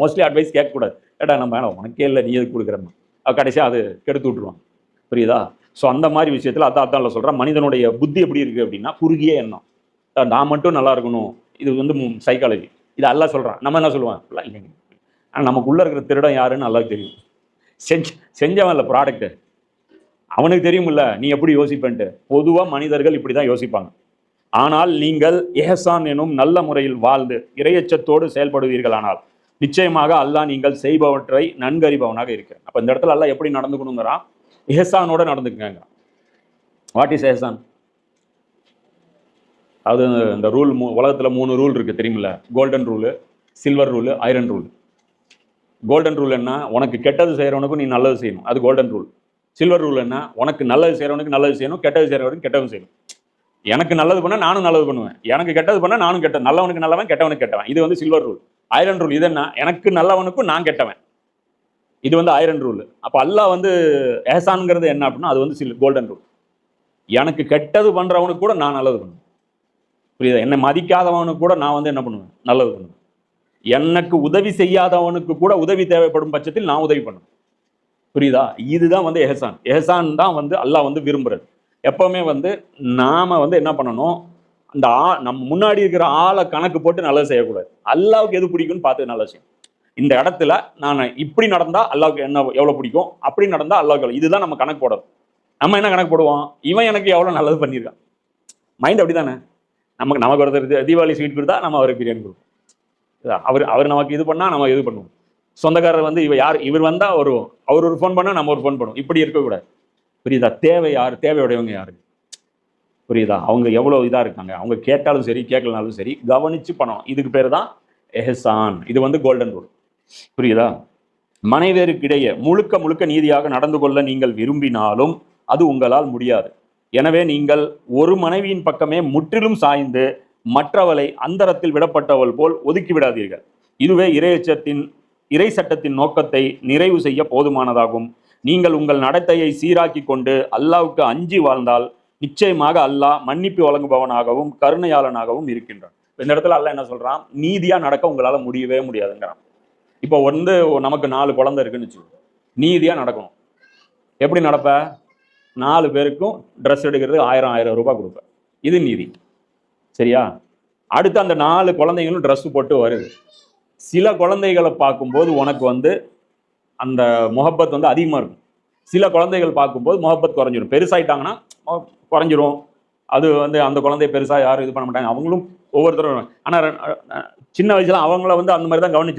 Mostly advice கேட்கக்கூடாது. ஏடா நம்ம வேணாம் உனக்கே இல்லை நீ எதுக்கு கொடுக்குறம்மா கடைசியாக அது கெடுத்து விட்ருவான் புரியுதா? ஸோ அந்த மாதிரி விஷயத்தில் அதான் அதான் சொல்கிறேன் மனிதனுடைய புத்தி எப்படி இருக்குது அப்படின்னா குறுகிய எண்ணம். நான் மட்டும் நல்லா இருக்கணும். இது வந்து சைக்காலஜி இது எல்லாம் சொல்கிறான் நம்ம என்ன சொல்லுவான் அப்படிலாம் இல்லைங்க. ஆனால் நமக்குள்ளே இருக்கிற திருடம் யாருன்னு நல்லா தெரியும். செஞ்ச செஞ்சவன் இல்லை ப்ராடக்ட்டு அவனுக்கு தெரியுமில்ல நீ எப்படி யோசிப்பேன்ட்டு? பொதுவாக மனிதர்கள் இப்படி தான் யோசிப்பாங்க. ஆனால் நீங்கள் ஏஹசான் எனும் நல்ல முறையில் வாழ்ந்து இரையச்சத்தோடு செயல்படுவீர்களானால் நிச்சயமாக அல்லாஹ் நீங்கள் செய்பவற்றை நன்கறிபவனாக இருக்கிறான் அப்போ இந்த இடத்துல அல்லாஹ் எப்படி நடந்துக்கணுங்கிறான் எஹசானோட நடந்துக்குங்க வாட் இஸ் எஹசான் அது இந்த ரூல் மூ உலகத்தில் மூணு ரூல் இருக்குது தெரியுமில்ல? Golden rule silver rule iron rule golden rule என்ன? உனக்கு கெட்டது செய்கிறவனுக்கும் நீ நல்லது செய்யணும். அது கோல்டன் ரூல் சில்வர் ரூல் என்ன? உனக்கு நல்லது செய்கிறவனுக்கு நல்லது செய்யணும் கெட்டது செய்கிறவனுக்கு கெட்டது செய்யணும். எனக்கு நல்லது பண்ணால் நானும் நல்லது பண்ணுவேன். எனக்கு கெட்டது பண்ணால் நானும் கெட்ட நல்லவனுக்கு நல்லவன் கெட்டவனுக்கு கெட்டவன். இது வந்து சில்வர் ரூல் ஐரன் ரூல் இது என்ன எனக்கு நல்லவனுக்கும் நான் கெட்டவன். இது வந்து ஐரன் ரூல் அப்போ அல்லாஹ் வந்து எஹசான்ங்கிறது என்ன அப்படின்னா அது வந்து சில கோல்டன் ரூல் எனக்கு கெட்டது பண்ணுறவனுக்கு கூட நான் நல்லது பண்ணுவேன். புரியுதா? என்னை மதிக்காதவனுக்கு கூட நான் வந்து என்ன பண்ணுவேன்? நல்லது பண்ணுவேன். எனக்கு உதவி செய்யாதவனுக்கு கூட உதவி தேவைப்படும் பட்சத்தில் நான் உதவி பண்ணுவேன். புரியுதா? இதுதான் வந்து எஹசான். எஹசான் தான் வந்து அல்லாஹ் வந்து விரும்புகிறது எப்பவுமே வந்து நாம் வந்து என்ன பண்ணணும்? அந்த ஆ நம்ம முன்னாடி இருக்கிற ஆளை கணக்கு போட்டு நல்லது செய்யக்கூடாது. அல்லாவுக்கு எது பிடிக்கும்னு பார்த்து நல்லது விஷயம் இந்த இடத்துல நான் இப்படி நடந்தா அல்லாவுக்கு என்ன எவ்வளோ பிடிக்கும்? அப்படி நடந்தா அல்லாவுக்கு இதுதான் நம்ம கணக்கு போடணும். நம்ம என்ன கணக்கு போடுவோம்? இவன் எனக்கு எவ்வளோ நல்லது பண்ணியிருக்கான். மைண்ட் அப்படி தானே நமக்கு நமக்கு ஒருத்தர் தீபாவளி ஸ்வீட் கொடுத்தா நம்ம அவருக்கு பிரியாணி கொடுப்போம். அவர் அவர் நமக்கு இது பண்ணால் நம்ம இது பண்ணுவோம். சொந்தக்காரர் வந்து இவ யார் இவர் வந்தால் வருவோம் அவர் ஒரு ஃபோன் பண்ணால் நம்ம ஒரு ஃபோன் பண்ணுவோம். இப்படி இருக்கக்கூடாது. புரியுதா? தேவை யார் தேவையுடையவங்க யாரு? புரியுதா? அவங்க எவ்வளோ இதாக இருக்காங்க? அவங்க கேட்டாலும் சரி கேட்கலனாலும் சரி கவனிச்சு பணம். இதுக்கு பேர் தான் எஹசான். இது வந்து கோல்டன் ரூல் புரியுதா? மனைவேருக்கிடையே முழுக்க முழுக்க நீதியாக நடந்து கொள்ள நீங்கள் விரும்பினாலும் அது உங்களால் முடியாது. எனவே நீங்கள் ஒரு மனைவியின் பக்கமே முற்றிலும் சாய்ந்து மற்றவளை அந்தரத்தில் விடப்பட்டவள் போல் ஒதுக்கி விடாதீர்கள். இதுவே இறையச்சத்தின் இறை சட்டத்தின் நோக்கத்தை நிறைவு செய்ய போதுமானதாகும். நீங்கள் உங்கள் நடத்தையை சீராக்கி கொண்டு அல்லாவுக்கு அஞ்சி வாழ்ந்தால் நிச்சயமாக அல்லாஹ் மன்னிப்பு வழங்குபவனாகவும் கருணையாளனாகவும் இருக்கின்றான். இந்த இடத்துல அல்ல என்ன சொல்றான்? நீதியா நடக்க உங்களால முடியவே முடியாதுங்கிறான். இப்போ வந்து நமக்கு நாலு குழந்தை இருக்குன்னு வச்சுக்கோ. நீதியா நடக்கணும். எப்படி நடப்ப? நாலு பேருக்கும் ட்ரெஸ் எடுக்கிறது ஆயிரம் ஆயிரம் ரூபாய் கொடுப்பேன் இது நீதி. சரியா? அடுத்து அந்த நாலு குழந்தைங்களும் ட்ரெஸ் போட்டு வருது. சில குழந்தைகளை பார்க்கும்போது உனக்கு வந்து அந்த முகப்பத் வந்து அதிகமாக இருக்கும். சில குழந்தைகள் பார்க்கும்போது முகப்பத் குறைஞ்சிரும். பெருசாயிட்டாங்கன்னா குறைஞ்சிரும். அது வந்து அந்த குழந்தைய பெருசாக யாரும் இது பண்ண மாட்டாங்க. அவங்களும் ஒவ்வொருத்தரும் ஆனால் சின்ன வயசில் அவங்கள வந்து அந்த மாதிரி தான் கவனிச்சிருப்பாங்க.